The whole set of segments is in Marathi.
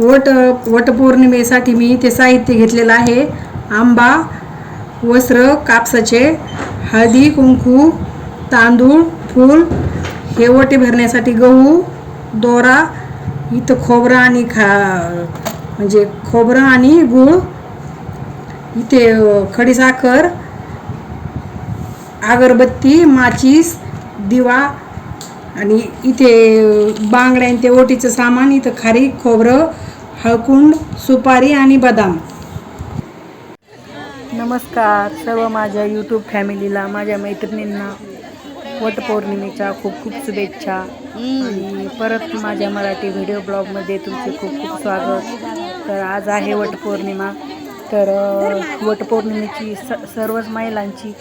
वट वटपौर्णिमेसाठी मी ते साहित्य घेतलेलं आहे. आंबा वस्त्र कापसाचे हळदी कुंकू तांदूळ फूल हे ओटे भरण्यासाठी गहू दोरा इथं खोबरं आणि खा म्हणजे खोबरं आणि गूळ इथे खडीसाखर अगरबत्ती माचीस दिवा आणि इथे बांगड्या ते ओटीचं सामान इथं खारी खोबरं हळकुंड सुपारी आणि बदाम. नमस्कार सर्व माझ्या यूट्यूब फॅमिलीला माझ्या मैत्रिणींना वटपौर्णिमेच्या खूप खूप शुभेच्छा. आणि परत माझ्या मराठी व्हिडिओ ब्लॉगमध्ये तुमचे खूप खूप स्वागत. तर आज आहे वटपौर्णिमा. तर वटपौर्णिमेची स सर्वच महिलांची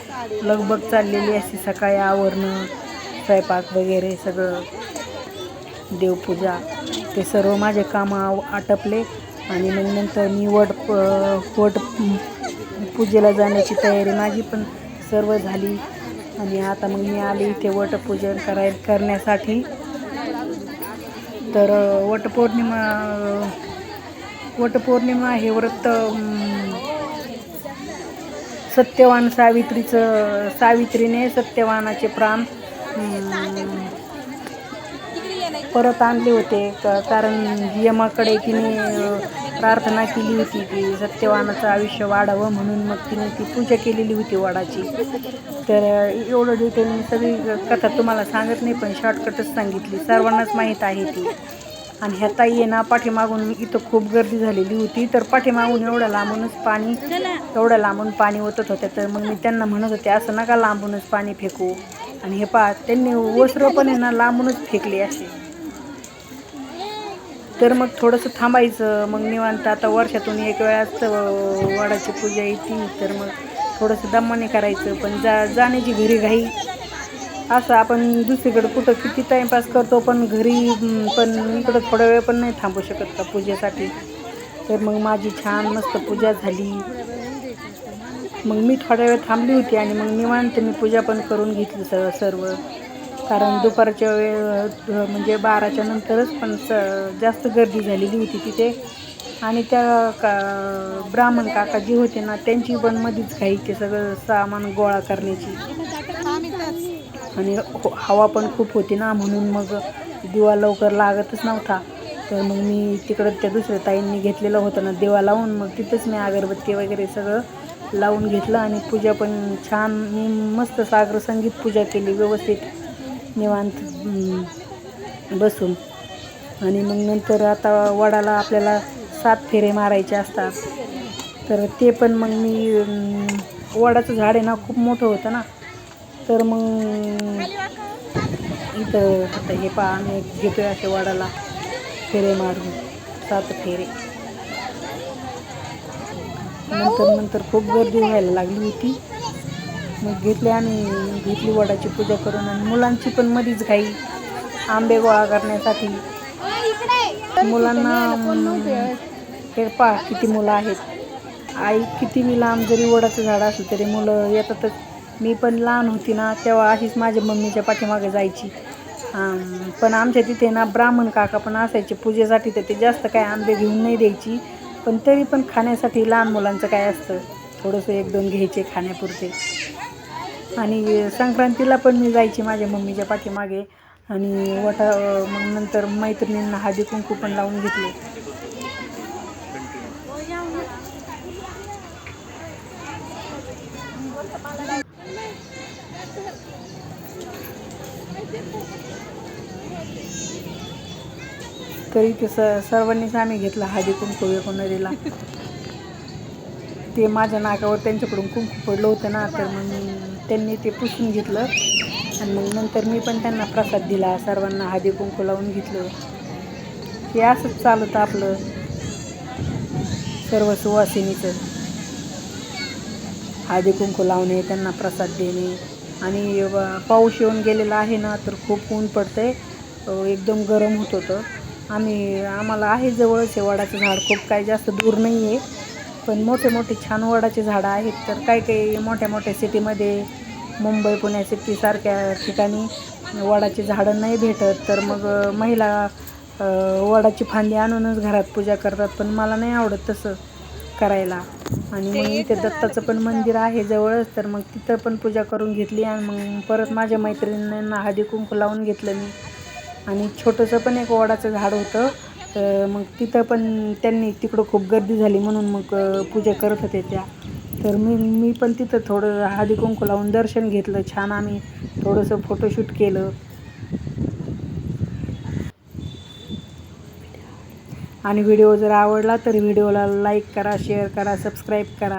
लगबग चाललेली अशी सकाळी आवरणं स्वयंपाक वगैरे सगळं देवपूजा. ते सर्व माझे कामं आटपले आणि मग नंतर मी वट वट पूजेला जाण्याची तयारी माझी पण सर्व झाली. आणि आता मग मी आले इथे वटपूजन कराय करण्यासाठी. तर वटपौर्णिमा वटपौर्णिमा हे व्रत सत्यवान सावित्रीचं सावित्रीने सत्यवानाचे प्राण परत आणले होते. क- कारण यमाकडे तिने प्रार्थना केली होती की सत्यवानाचं आयुष्य वाढावं म्हणून मग तिने ती पूजा केलेली होती वाडाची. तर एवढं डिटेल मी सगळी कथा तुम्हाला सांगत नाही पण शॉर्टकटच सांगितली. सर्वांनाच माहीत आहे ती. आणि ह्या ताई आहे ना पाठीमागून इथं खूप गर्दी झालेली होती. तर पाठीमागून एवढं लांबूनच पाणी एवढं लांबून पाणी ओतत होत्या. तर मग मी त्यांना म्हणत होते असं नका लांबूनच पाणी फेकू. आणि हे पा त्यांनी वस्त्र पण आहे ना लांबूनच फेकले असे तर मग थोडंसं थांबायचं. मग निवांत आता वर्षातून एक वेळाच वडाची पूजा येते तर मग थोडंसं दमाने करायचं. पण जा जाण्याची घरी घाई. असं आपण दुसरीकडे कुठं किती टाईमपास करतो पण घरी पण इकडं थोडा वेळ पण नाही थांबू शकत का पूजेसाठी? तर मग माझी छान मस्त पूजा झाली. मग मी थोड्या वेळ थांबली होती आणि मग निवांत मी पूजा पण करून घेतली स सर्व. कारण दुपारच्या वेळ म्हणजे बाराच्या नंतरच पण स जास्त गर्दी झालेली होती तिथे. आणि त्या का ब्राह्मण काका जी होते ना त्यांची पण मधीच घाई ते सगळं सामान गोळा करण्याची. आणि हो- हवा पण खूप होती ना म्हणून मग दिवा लवकर लागतच नव्हता. तर मग मी तिकडं त्या दुसऱ्या ताईंनी घेतलेलं होतं ना दिवा लावून मग तिथंच मी अगरबत्ती वगैरे सगळं लावून घेतलं. आणि पूजा पण छान मी मस्त सागर संगीत पूजा केली व्यवस्थित. निवांत बसून. आणि मग नंतर आता वडाला आपल्याला सात फेरे मारायचे असतात. तर ते पण मग मी वडाचं झाड आहे ना खूप मोठं होतं ना. तर मग इथं आता हे पा आम्ही घेतोय असे वडाला फेरे मारून सात फेरे. नंतर नंतर खूप गर्दी व्हायला लागली होती. मग घेतले आम्ही घेतली वडाची पूजा करून आणि मुलांची पण मधीच घाई आंबे गोळा करण्यासाठी. मुलांना अं, हे पहा किती मुलं आहेत. आई किती मी लांब जरी वडाचं झाड असलं तरी मुलं येतातच. मी पण लहान होती ना तेव्हा अशीच माझ्या मम्मीच्या पाठीमागे जायची. पण आमच्या तिथे ना ब्राह्मण काका पण असायचे पूजेसाठी तर ते जास्त काय आंबे घेऊन नाही द्यायची. पण तरी पण खाण्यासाठी लहान मुलांचं काय असतं? थोडंसं एक दोन घ्यायचे खाण्यापुरते. आणि संक्रांतीला पण मी जायची माझ्या मम्मीच्या पाठीमागे. आणि वटा मग नंतर मैत्रिणींना हळदी कुंकू पण लावून घेतले. तरी ते स सर्वांनीच आम्ही घेतला हळदी कुंकू एकोणरीला ते माझ्या नाकावर त्यांच्याकडून कुंकू पडलं होतं ना तर मग त्यांनी ते पुसून घेतलं. आणि मग नंतर मी पण त्यांना प्रसाद दिला. सर्वांना हळदी कुंकू लावून घेतलं. हे असंच चालतं आपलं सर्व सुवासिनीचं. हळदी कुंकू लावणे त्यांना प्रसाद देणे. आणि पाऊस येऊन गेलेला आहे ना तर खूप ऊन पडतंय. एकदम गरम होत होतं. आम्ही आम्हाला आहे जवळच आहे वडाचं झाड. खूप काही जास्त दूर नाही आहे पण मोठे मोठे छान वडाचे झाडं आहेत. तर काही काही मोठ्या मोठ्या सिटीमध्ये मुंबई पुण्या सिटीसारख्या ठिकाणी वडाची झाडं नाही भेटत तर मग महिला वडाची फांदी आणूनच घरात पूजा करतात पण मला नाही आवडत तसं करायला. आणि मग इथे दत्ताचं पण मंदिर आहे जवळच तर मग तिथं पण पूजा करून घेतली आणि मग परत माझ्या मैत्रिणींना हळदी कुंकू लावून घेतलं मी. आणि छोटंसं पण एक वडाचं झाड होतं तर मग तिथं पण त्यांनी तिकडं खूप गर्दी झाली म्हणून मग पूजा करत होते त्या. तर मी मी पण तिथं थोडं हळदी कुंकू लावून दर्शन घेतलं. छान आम्ही थोडंसं फोटोशूट केलं. आणि व्हिडिओ जर आवडला तर व्हिडिओला लाईक करा शेअर करा सबस्क्राईब करा.